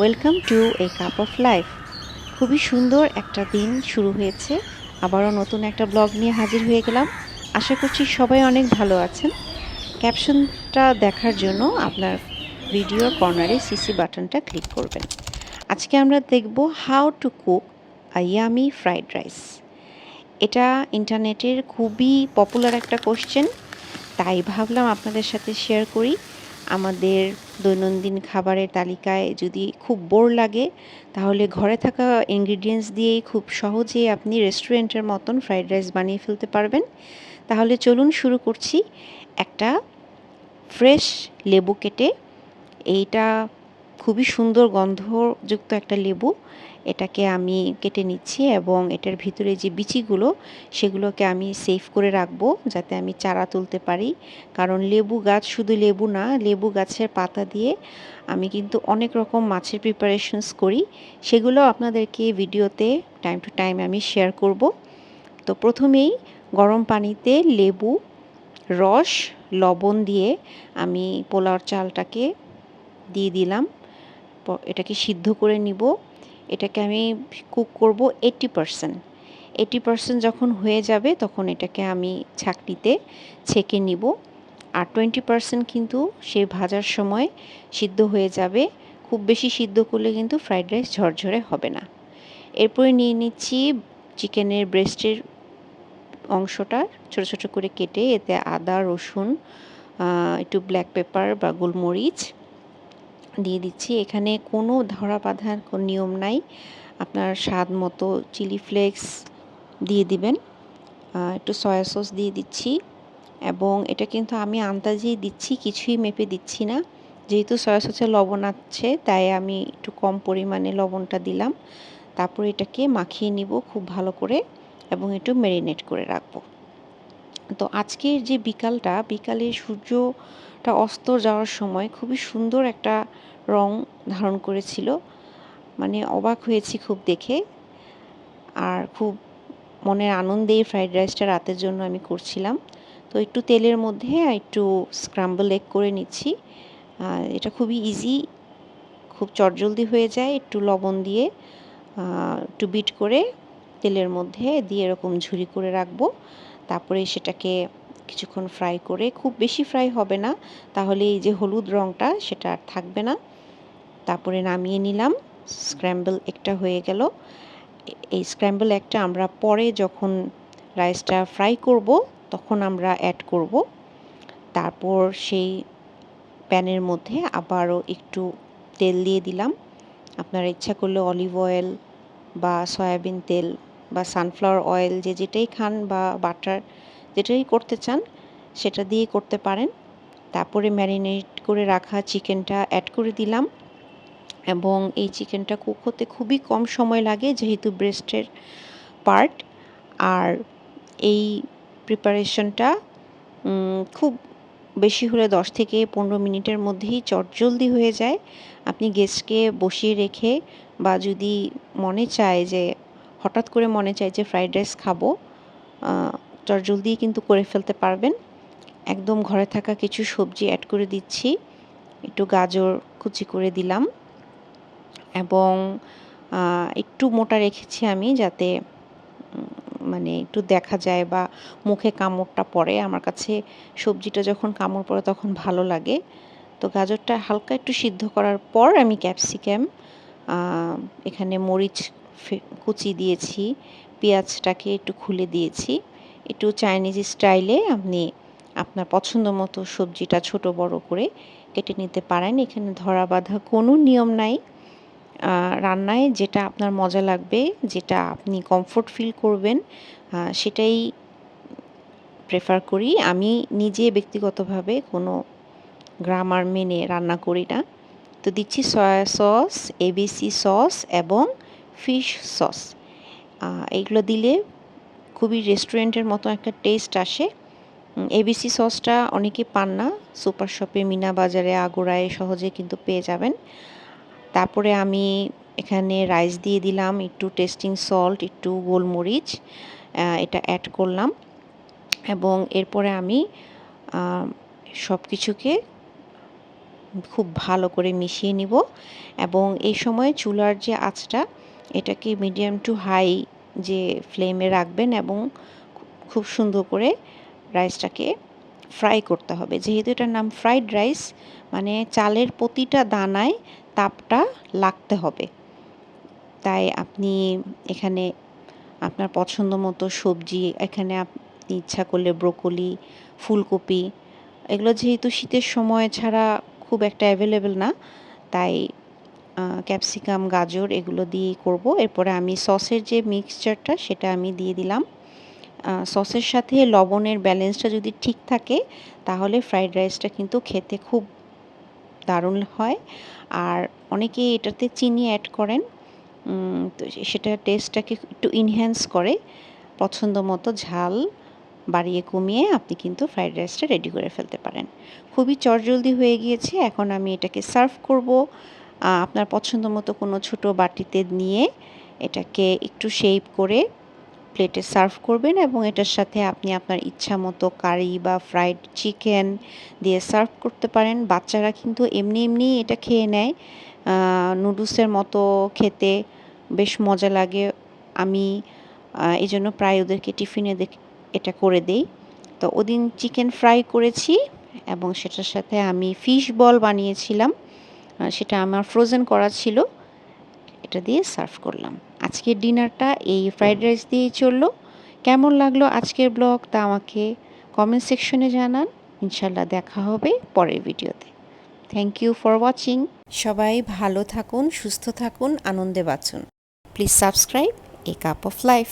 Welcome to a cup of life খুবই সুন্দর একটা দিন শুরু হয়েছে। আবারও নতুন একটা ব্লগ নিয়ে হাজির হয়ে গেলাম। আশা করছি সবাই অনেক ভালো আছেন। ক্যাপশনটা দেখার জন্য আপনার ভিডিওর কর্নারে সিসি বাটনটা ক্লিক করবেন। আজকে আমরা দেখব how to cook a yummy fried rice. এটা ইন্টারনেটের খুবই পপুলার একটা কোশ্চেন। তাই ভাবলাম আপনাদের সাথে শেয়ার করি। আমাদের দৈনন্দিন খাবারের তালিকায় যদি খুব বোর লাগে, তাহলে ঘরে থাকা ইনগ্রিডিয়েন্টস দিয়েই খুব সহজে আপনি রেস্টুরেন্টের মতন ফ্রাইড রাইস বানিয়ে ফেলতে পারবেন। তাহলে চলুন শুরু করছি একটা ফ্রেশ লেবু কেটে। এইটা খুবই সুন্দর গন্ধযুক্ত একটা লেবু। এটাকে আমি কেটে নিচ্ছি এবং এটার ভিতরে যে বিচিগুলো, সেগুলোকে আমি সেভ করে রাখব যাতে আমি চারা তুলতে পারি। কারণ লেবু গাছ শুধু লেবু না, লেবু গাছের পাতা দিয়ে আমি কিন্তু অনেক রকম মাছের প্রিপারেশনস করি। সেগুলো আপনাদেরকে ভিডিওতে টাইম টু টাইম আমি শেয়ার করব। তো প্রথমেই গরম পানিতে লেবু, রস, লবণ দিয়ে আমি পোলাওর চালটাকে দিয়ে দিলাম। এটাকে সিদ্ধ করে নিব। এটাকে আমি কুক করব এইটি পারসেন্ট এইটি পারসেন্ট যখন হয়ে যাবে, তখন এটাকে আমি ছাকনিতে ছেঁকে নিব। আর টোয়েন্টি পারসেন্ট কিন্তু সে ভাজার সময় সিদ্ধ হয়ে যাবে। খুব বেশি সিদ্ধ করলে কিন্তু ফ্রাইড রাইস ঝরঝরে হবে না। এরপরে নিয়ে নিচ্ছি চিকেনের ব্রেস্টের অংশটা ছোট ছোট করে কেটে, এতে আদা, রসুন একটু ব্ল্যাক পেপার বা গোলমরিচ দিয়ে দিচ্ছি। এখানে কোনো ধরা বাঁধার কোনো নিয়ম নাই। আপনার স্বাদ মতো চিলি ফ্লেক্স দিয়ে দিবেন। একটু সয়া সস দিয়ে দিচ্ছি এবং এটা কিন্তু আমি আন্দাজেই দিচ্ছি, কিছুই মেপে দিচ্ছি না। যেহেতু সয়া সসে লবণ আছে, তাই আমি একটু কম পরিমাণে লবণটা দিলাম। তারপর এটাকে মাখিয়ে নিব খুব ভালো করে এবং একটু ম্যারিনেট করে রাখব। তো আজকের যে বিকালটা, বিকালে সূর্যটা অস্ত যাওয়ার সময় খুবই সুন্দর একটা রং ধারণ করেছিল। মানে অবাক হয়েছি খুব দেখে। আর খুব মনের আনন্দেই ফ্রাইড রাইসটা রাতের জন্য আমি করছিলাম। তো একটু তেলের মধ্যে একটু স্ক্রাম্বল এগ করে নিচ্ছি। এটা খুবই ইজি খুব চটজলদি হয়ে যায়। একটু লবণ দিয়ে একটু বিট করে তেলের মধ্যে দিয়ে এরকম ঝুরি করে রাখব। তারপরে সেটাকে কিছুক্ষণ ফ্রাই করে, খুব বেশি ফ্রাই হবে না, তাহলে এই যে হলুদ রঙটা সেটা আর থাকবে না। তারপরে নামিয়ে নিলাম স্ক্র্যাম্বল একটা হয়ে গেল। এই স্ক্র্যাম্বল একটা আমরা পরে যখন রাইসটা ফ্রাই করব, তখন আমরা অ্যাড করব। তারপর সেই প্যানের মধ্যে আবারও একটু তেল দিয়ে দিলাম। আপনারা ইচ্ছা করলে অলিভ অয়েল বা সয়াবিন তেল বা সানফ্লাওয়ার অয়েল যে যেটাই খান বা বাটার যেটাই করতে চান, সেটা দিয়ে করতে পারেন। তারপরে ম্যারিনেট করে রাখা চিকেনটা অ্যাড করে দিলাম এবং এই চিকেনটা কুক হতে খুবই কম সময় লাগে যেহেতু ব্রেস্টের পার্ট আর এই প্রিপারেশনটা খুব বেশি হলে দশ থেকে পনেরো মিনিটের মধ্যেই চটজলদি হয়ে যায়। আপনি গেস্টকে বসিয়ে রেখে বা যদি মনে চায় যে হঠাৎ করে মনে চায় যে ফ্রাইড রাইস খাব চটজলদি কিন্তু করে ফেলতে পারবেন। একদম ঘরে থাকা কিছু সবজি অ্যাড করে দিচ্ছি। একটু গাজর কুচি করে দিলাম এবং একটু মোটা রেখেছি আমি যাতে মানে একটু দেখা যায় বা মুখে কামড়টা পড়ে। আমার কাছে সবজিটা যখন কামড় পড়ে তখন ভালো লাগে। তো গাজরটা হালকা একটু সিদ্ধ করার পর আমি ক্যাপসিকাম এখানে মরিচ কুচি দিয়েছি, পেঁয়াজটাকে একটু খুলে দিয়েছি। একটু চাইনিজ স্টাইলে আপনি আপনার পছন্দ মতো সবজিটা ছোট বড় করে কেটে নিতে পারেন। এখানে ধরা বাঁধা কোনো নিয়ম নাই। রান্নায় যেটা আপনার মজা লাগবে, যেটা আপনি কমফোর্ট ফিল করবেন সেটাই প্রেফার করি। আমি নিজে ব্যক্তিগতভাবে কোনো গ্রামার মেনে রান্না করি না। তো দিচ্ছি সয়া সস এবিসি সস এবং ফিশ সস। এইগুলো দিলে খুবই রেস্টুরেন্টের মতো একটা টেস্ট আসে। এবিসি সসটা অনেকে পান না। সুপার শপে, মিনা বাজারে, আগোড়ায় সহজে কিন্তু পেয়ে যাবেন। তারপরে আমি এখানে রাইস দিয়ে দিলাম, একটু টেস্টিং সল্ট, একটু গোলমরিচ এটা অ্যাড করলাম। এবং এরপরে আমি সব কিছুকে খুব ভালো করে মিশিয়ে নিব। এবং এই সময় চুলার যে আঁচটা এটাকে মিডিয়াম টু হাই যে ফ্লেমে রাখবেন এবং খুব সুন্দর করে রাইসটাকে ফ্রাই করতে হবে। যেহেতু এটার নাম ফ্রাইড রাইস মানে চালের প্রতিটা দানায় তাপটা লাগতে হবে। তাই আপনি এখানে আপনার পছন্দ মতো সবজি, এখানে আপনি ইচ্ছা করলে ব্রোকলি ফুলকপি, এগুলো যেহেতু শীতের সময় ছাড়া খুব একটা অ্যাভেলেবেল না, তাই ক্যাপসিকাম, গাজর এগুলো দিয়ে করব। এরপরে আমি সসের যে মিক্সচারটা সেটা আমি দিয়ে দিলাম। সসের সাথে লবণের ব্যালেন্সটা যদি ঠিক থাকে, তাহলে ফ্রাইড রাইসটা কিন্তু খেতে খুব দারুণ হয়। আর অনেকে এটাতে চিনি অ্যাড করেন তো সেটা টেস্টটাকে একটু ইনহ্যান্স করে। পছন্দ মতো ঝাল বাড়িয়ে কমিয়ে আপনি কিন্তু ফ্রাইড রাইসটা রেডি করে ফেলতে পারেন। খুবই চটজলদি হয়ে গিয়েছে, এখন আমি এটাকে সার্ভ করব। আপনার পছন্দ মতো কোনো ছোট বাটিতে নিয়ে এটাকে একটু শেপ করে প্লেটে সার্ভ করবেন এবং এটার সাথে আপনি আপনার ইচ্ছা মতো কারি বা ফ্রাইড চিকেন দিয়ে সার্ভ করতে পারেন। বাচ্চারা কিন্তু এমনি এমনি এটা খেয়ে নেয়। নুডলসের মতো খেতে বেশ মজা লাগে। আমি এই জন্য প্রায় ওদেরকে টিফিনে এটা করে দেই। তো ওদিন চিকেন ফ্রাই করেছি এবং সেটার সাথে আমি ফিশ বল বানিয়েছিলাম। সেটা আমার ফ্রোজেন করা ছিল। এটা দিয়ে সার্ভ করলাম। আজকের ডিনারটা এই ফ্রাইড রাইস দিয়েই চলল। কেমন লাগল আজকের ব্লগ তা আমাকে কমেন্ট সেকশনে জানান। ইনশাল্লাহ দেখা হবে পরের ভিডিওতে থ্যাংক ইউ ফর ওয়াচিং সবাই ভালো থাকুন, সুস্থ থাকুন, আনন্দে বাঁচুন। Please subscribe a cup of life